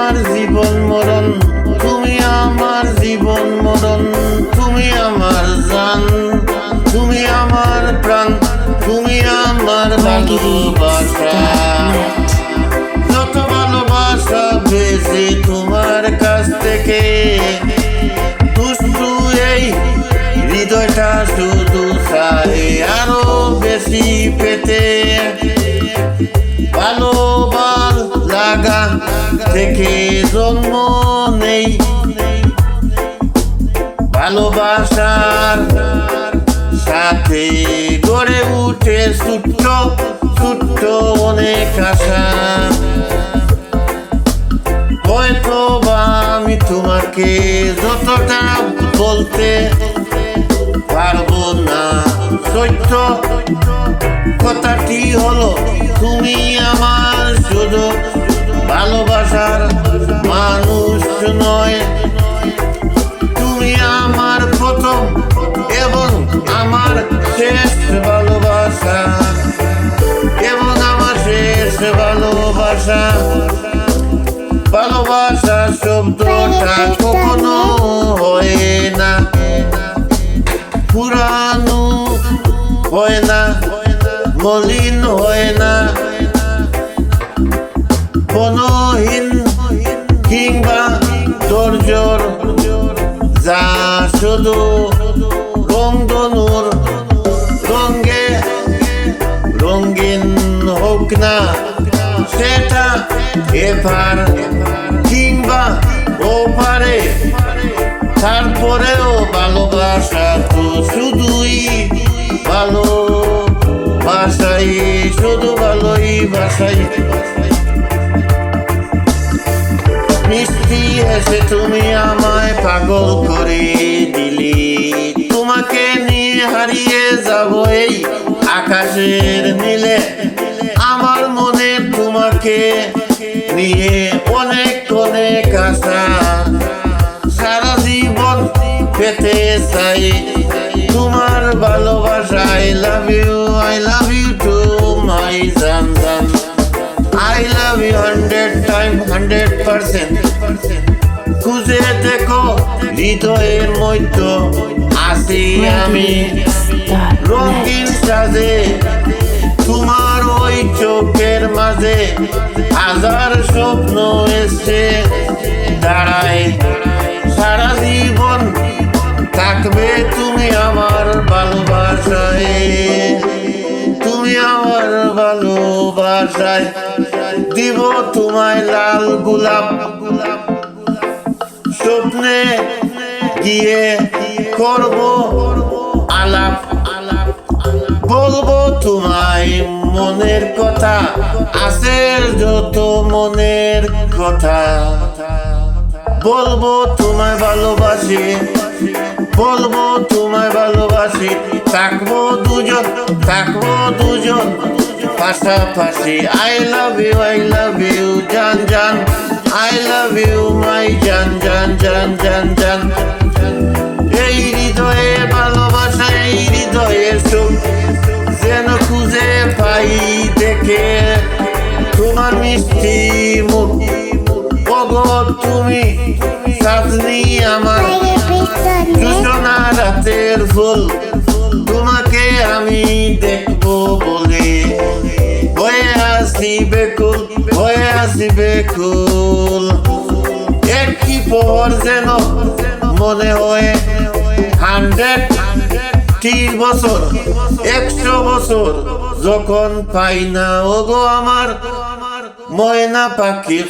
আমার জীবন মরণ তুমি আমার জীবন মরণ তুমি আমার জান তুমি আমার প্রাণ তুমি আমার ভালোবাসা যত ভালোবাসা বেশি তোমার কাছ থেকে থেকে জন্ম নেই ভালোবাসার সাথে গড়ে উঠে ছোট্ট ছোট্ট অনেক আশা। হয়তো বা আমি তোমাকে যতটা বলতে পারব না। সত্য কথাটি হলো, তুমি আমার শুধু ভালোবাসার মানুষ নয়। তুমি আমার প্রথম এবং আমার শেষ ভালোবাসা। এবং আমার শেষ ভালোবাসা। ভালোবাসা শব্দটা কখনো হয় না। পুরানো হয় না, মলিন হয় না। বনহীন কিংবা দর্জর যা শুধু রংধনুর রঙ্গে রঙিন হোক না, সেটা এপার কিংবা ওপারে তারপরেও ভালোবাসা তো শুধুই ভালো বাসাই শুধু ভালোই বাসাই। তুমি আমায় পাগল করে দিলি। তোমাকে নিয়ে হারিয়ে যাব এই আকাশের নীলে। আমার মনে তোমাকে নিয়ে অনেক অনেক আশা। সারা জীবন পেতে চাই তোমার ভালোবাসা I love you I love you too my জান জান I love you hundred time hundred percent খুঁজে দেখো, হৃদয়ের মধ্যে আসি আমি রঙিন সাজে, তোমার ওই চোখের মাঝে হাজার স্বপ্ন এসছে। দাঁড়ায় সারা জীবন থাকবে তুমি আমার ভালোবাসায়। তুমি আমার ভালোবাসায়। দিব তোমায় লাল গোলাপ গোলাপ। স্বপ্নে গিয়ে করব আলাপ বলব তোমায় মনের কথা আছে যত মনের কথা। বলব তোমায় ভালোবাসি, বলব তোমায় ভালোবাসি। থাকব দুজন থাকব দুজন। পাশাপাশি I love you I love you জান জান। আই লাভ ইউ মাই জান জান জান জান জান এই হৃদয়ে ভালোবাসা, এই হৃদয়ে সুখ যেন খুঁজে পাই দেখে। তোমার মিষ্টি মুখ, ওগো, তুমি সাজনি আমার। সূচনা রাতের ফুল, তোমাকে আমি দেখব বলে। হয়ে আসি বেকুল আসি বেকুল একটি পর যেন মনে হয় হান্ড্রেড। তিন বছর, একশো বছর যখন পাই না, ওগো আমার ময়না পাখি